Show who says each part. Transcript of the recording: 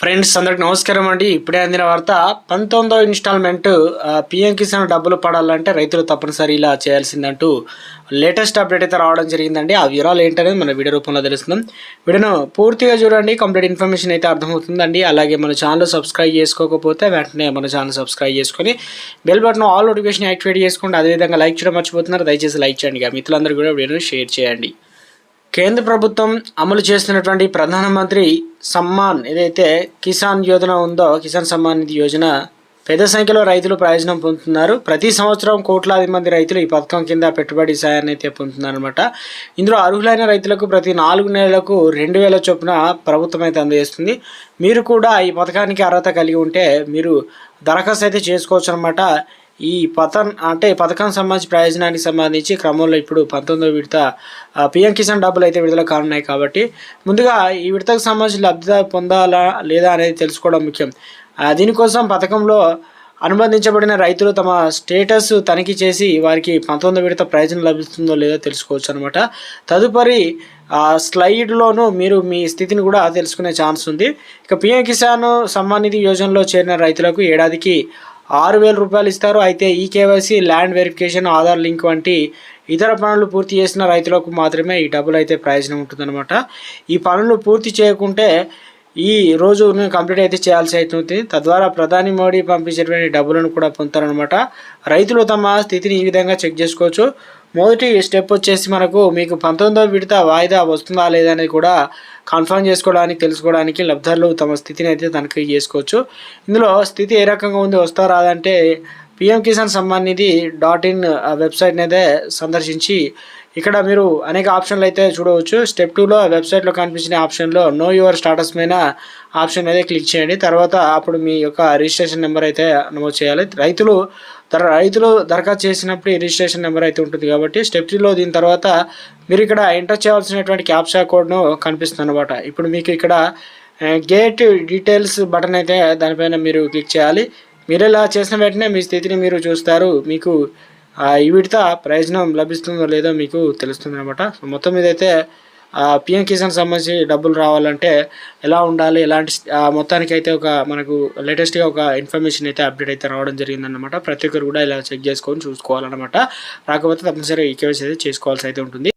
Speaker 1: Friends అందరికి నమస్కారం అండి. ఇప్పుడే అందిన వార్త పంతొమ్మిదో ఇన్స్టాల్మెంట్ పిఎం కిసాన్ డబ్బులు పడాలంటే రైతులు తప్పనిసరి ఇలా చేయాల్సిందంటూ లేటెస్ట్ అప్డేట్ అయితే రావడం జరిగిందండి. ఆ వివరాలు ఏంటనేది మన వీడియో రూపంలో తెలుస్తుందాం వీడియోను పూర్తిగా చూడండి. కంప్లీట్ ఇన్ఫర్మేషన్ అయితే అర్థమవుతుందండి. అలాగే మన ఛానల్ సబ్స్క్రైబ్ చేసుకోకపోతే వెంటనే మన ఛానల్ సబ్స్క్రైబ్ చేసుకొని bell button all notification activate చేసుకోండి. అదేవిధంగా లైక్ చేయడం మర్చిపోతున్నారు. దయచేసి లైక్ చేయండి. మిత్రులందరూ కూడా వీడియోను షేర్ చేయండి. కేంద్ర ప్రభుత్వం అమలు చేస్తున్నటువంటి ప్రధానమంత్రి సమ్మాన్ ఏదైతే కిసాన్ యోజన ఉందో కిసాన్ సమ్మాన్ నిధి యోజన పెద్ద సంఖ్యలో రైతులు ప్రయోజనం పొందుతున్నారు. ప్రతి సంవత్సరం కోట్లాది మంది రైతులు ఈ పథకం కింద పెట్టుబడి సాయాన్ని అయితే పొందుతున్నారనమాట ఇందులో అర్హులైన రైతులకు ప్రతి నాలుగు నెలలకు రెండు వేల చొప్పున ప్రభుత్వం అయితే అందజేస్తుంది. మీరు కూడా ఈ పథకానికి అర్హత కలిగి ఉంటే మీరు దరఖాస్తు అయితే చేసుకోవచ్చు అనమాట ఈ పథన్ అంటే పథకం సంబంధించి ప్రయోజనానికి సంబంధించి క్రమంలో ఇప్పుడు పంతొమ్మిదో విడత పిఎం కిసాన్ డబ్బులు అయితే విడుదల కానున్నాయి కాబట్టి ముందుగా ఈ విడతకు సంబంధించి లబ్ధిదారు పొందాలా లేదా అనేది తెలుసుకోవడం ముఖ్యం. దీనికోసం పథకంలో అనుబంధించబడిన రైతులు తమ స్టేటస్ తనిఖీ చేసి వారికి పంతొమ్మిది విడత ప్రయోజనం లభిస్తుందో లేదో తెలుసుకోవచ్చు అనమాట తదుపరి స్లైడ్లోనూ మీరు మీ స్థితిని కూడా తెలుసుకునే ఛాన్స్ ఉంది. ఇక పిఎం కిసాన్ సమ్మాన్ నిధి యోజనలో చేరిన రైతులకు ఏడాదికి ఆరు వేల రూపాయలు ఇస్తారు. అయితే ఈ KYC land verification Aadhaar link వంటి ఇతర పనులు పూర్తి చేసిన రైతులకు మాత్రమే ఈ డబ్బులు అయితే ప్రయోజనం ఉంటుందన్నమాట. ఈ పనులు పూర్తి చేయకుంటే ఈ రోజు కంప్లీట్ అయితే చేయాల్సి అవుతుంది. తద్వారా ప్రధాని మోడీ పంపించేటువంటి డబ్బులను కూడా పొందుతారనమాట రైతులు తమ స్థితిని ఈ విధంగా చెక్ చేసుకోవచ్చు. మొదటి స్టెప్ వచ్చేసి మనకు మీకు పంతొమ్మిదో విడత వాయిదా వస్తుందా లేదా అనేది కూడా కన్ఫర్మ్ చేసుకోవడానికి తెలుసుకోవడానికి లబ్ధారులు తమ స్థితిని అయితే తనిఖీ చేసుకోవచ్చు. ఇందులో స్థితి ఏ రకంగా ఉంది వస్తా రాదంటే PM Kisan Samman Nidhi dot in వెబ్సైట్ని అయితే సందర్శించి ఇక్కడ మీరు అనేక ఆప్షన్లు అయితే చూడవచ్చు. స్టెప్ టూలో వెబ్సైట్లో కనిపించిన ఆప్షన్లో నో యువర్ స్టాటస్ మీద ఆప్షన్ అయితే క్లిక్ చేయండి. తర్వాత అప్పుడు మీ యొక్క రిజిస్ట్రేషన్ నెంబర్ అయితే నమోదు చేయాలి. రైతులు దర రైతులు దరఖాస్తు చేసినప్పుడు ఈ రిజిస్ట్రేషన్ నెంబర్ అయితే ఉంటుంది కాబట్టి స్టెప్ త్రీలో దీని తర్వాత మీరు ఇక్కడ ఎంటర్ చేయాల్సినటువంటి క్యాప్షా కోడ్ను కనిపిస్తుంది అనమాట ఇప్పుడు మీకు ఇక్కడ గేట్ డీటెయిల్స్ బటన్ అయితే దానిపైన మీరు క్లిక్ చేయాలి. మీరు ఇలా చేసిన వెంటనే మీ స్థితిని మీరు చూస్తారు. మీకు ఈ విడత ప్రయోజనం లభిస్తుందో లేదో మీకు తెలుస్తుంది అనమాట సో మొత్తం మీద అయితే పిఎం కిసాన్ సంబంధించి డబ్బులు రావాలంటే ఎలా ఉండాలి ఎలాంటి మొత్తానికి అయితే ఒక మనకు లేటెస్ట్గా ఒక ఇన్ఫర్మేషన్ అయితే అప్డేట్ అయితే రావడం జరిగిందన్నమాట. ప్రతి ఒక్కరు కూడా ఇలా చెక్ చేసుకొని చూసుకోవాలన్నమాట. రాకపోతే తప్పనిసరిగా ఈ కేవైసీ అయితే చేసుకోవాల్సి అయితే ఉంటుంది.